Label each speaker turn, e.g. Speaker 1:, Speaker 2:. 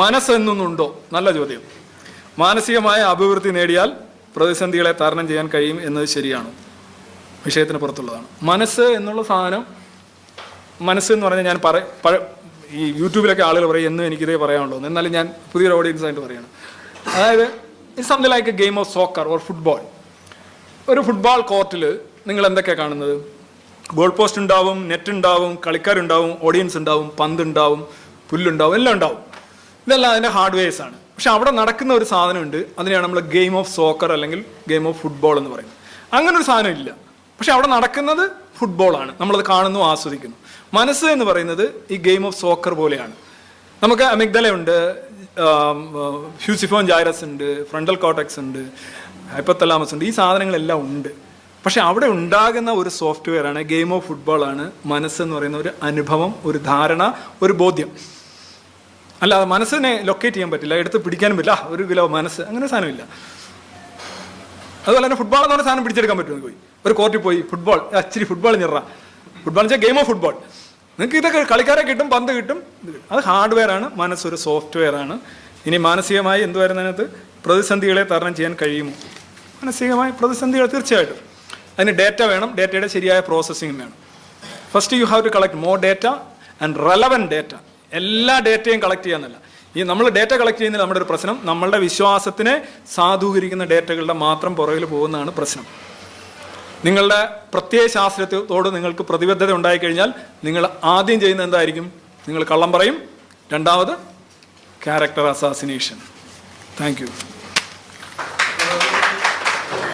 Speaker 1: മനസ്സെന്നുണ്ടോ നല്ല ചോദ്യം. മാനസികമായ അഭിവൃദ്ധി നേടിയാൽ പ്രതിസന്ധികളെ തരണം ചെയ്യാൻ കഴിയും എന്നത് ശരിയാണ്. വിഷയത്തിന് പുറത്തുള്ളതാണ്. മനസ്സ് എന്നുള്ള സാധനം മനസ്സ് എന്ന് പറഞ്ഞാൽ ഞാൻ പറ ഈ യൂട്യൂബിലൊക്കെ ആളുകൾ പറയും എന്നും എനിക്കിതേ പറയാനുള്ളൂ. എന്നാലും ഞാൻ പുതിയൊരു ഓഡിയൻസ് ആയിട്ട് പറയാണ്. അതായത് it something like a game of soccer or football ഒരു ഫുട്ബോൾ കോർട്ടിൽ നിങ്ങൾ എന്തൊക്കെയാണ് കാണുന്നത്? ഗോൾ പോസ്റ്റ് ഉണ്ടാവും നെറ്റ് ഉണ്ടാവും കളിക്കാരുണ്ടാവും ഓഡിയൻസ് ഉണ്ടാവും പന്ത് ഉണ്ടാവും പുല്ലുണ്ടാവും എല്ലാം ഉണ്ടാവും. ഇതെല്ലാം അതിന്റെ ഹാർഡ്വെയർസ് ആണ്. പക്ഷെ അവിടെ നടക്കുന്ന ഒരു സാധനമുണ്ട്. അതിനെയാണ് നമ്മൾ ഗെയിം ഓഫ് സോക്കർ അല്ലെങ്കിൽ ഗെയിം ഓഫ് ഫുട്ബോൾ എന്ന് പറയുന്നത്. അങ്ങനെ ഒരു സാധനം ഇല്ല. പക്ഷെ അവിടെ നടക്കുന്നത് ഫുട്ബോളാണ് നമ്മളത് കാണുന്നു ആസ്വദിക്കുന്നു. മനസ്സ് എന്ന് പറയുന്നത് ഈ ഗെയിം ഓഫ് സോക്കർ പോലെയാണ്. നമുക്ക് അമിഗ്ദലയുണ്ട് ഫ്യൂസിഫോൺ ജൈറസ് ഉണ്ട് ഫ്രണ്ടൽ കോട്ടക്സ് ഉണ്ട് ഹൈപ്പത്തലാമസ് ഉണ്ട്. ഈ സാധനങ്ങളെല്ലാം ഉണ്ട്. പക്ഷെ അവിടെ ഉണ്ടാകുന്ന ഒരു സോഫ്റ്റ്വെയർ ആണ് ഗെയിം ഓഫ് ഫുട്ബോളാണ് മനസ്സെന്ന് പറയുന്ന ഒരു അനുഭവം ഒരു ധാരണ ഒരു ബോധ്യം. അല്ലാതെ മനസ്സിനെ ലൊക്കേറ്റ് ചെയ്യാൻ പറ്റില്ല എടുത്ത് പിടിക്കാനും പറ്റില്ല. ഒരു കിലോ മനസ്സ് അങ്ങനെ സാധനമില്ല. അതുപോലെ തന്നെ ഫുട്ബോൾ എന്ന് സാധനം പിടിച്ചെടുക്കാൻ പറ്റുമെന്ന് പോയി ഒരു കോർട്ടിൽ പോയി ഫുട്ബോൾ അച്ചിരി ഫുട്ബോൾ ഞെറ. ഫുട്ബോൾ വെച്ചാൽ ഗെയിം ഓഫ് ഫുട്ബോൾ നിങ്ങൾക്ക് ഇതൊക്കെ കളിക്കാരെ കിട്ടും പന്ത് കിട്ടും. അത് ഹാർഡ്വെയർ ആണ് മനസ്സൊരു സോഫ്റ്റ്വെയർ ആണ്. ഇനി മാനസികമായി എന്ത് വരുന്നതിനകത്ത് പ്രതിസന്ധികളെ തരണം ചെയ്യാൻ കഴിയുമോ? മാനസികമായ പ്രതിസന്ധികൾ തീർച്ചയായിട്ടും. അതിന് ഡേറ്റ വേണം ഡേറ്റയുടെ ശരിയായ പ്രോസസ്സിങ് വേണം. First you have to collect more data and relevant data എല്ലാ ഡേറ്റയും കളക്ട് ചെയ്യാന്നല്ല. ഈ നമ്മൾ ഡേറ്റ കളക്ട് ചെയ്യുന്നതിൽ നമ്മുടെ ഒരു പ്രശ്നം നമ്മളുടെ വിശ്വാസത്തിനെ സാധൂകരിക്കുന്ന ഡേറ്റകളുടെ മാത്രം പുറകിൽ പോകുന്നതാണ് പ്രശ്നം. നിങ്ങളുടെ പ്രത്യയ ശാസ്ത്രത്തോട് നിങ്ങൾക്ക് പ്രതിബദ്ധത ഉണ്ടായിക്കഴിഞ്ഞാൽ നിങ്ങൾ ആദ്യം ചെയ്യുന്നത് എന്തായിരിക്കും? നിങ്ങൾ കള്ളം പറയും. രണ്ടാമത് ക്യാരക്ടർ അസാസിനേഷൻ താങ്ക്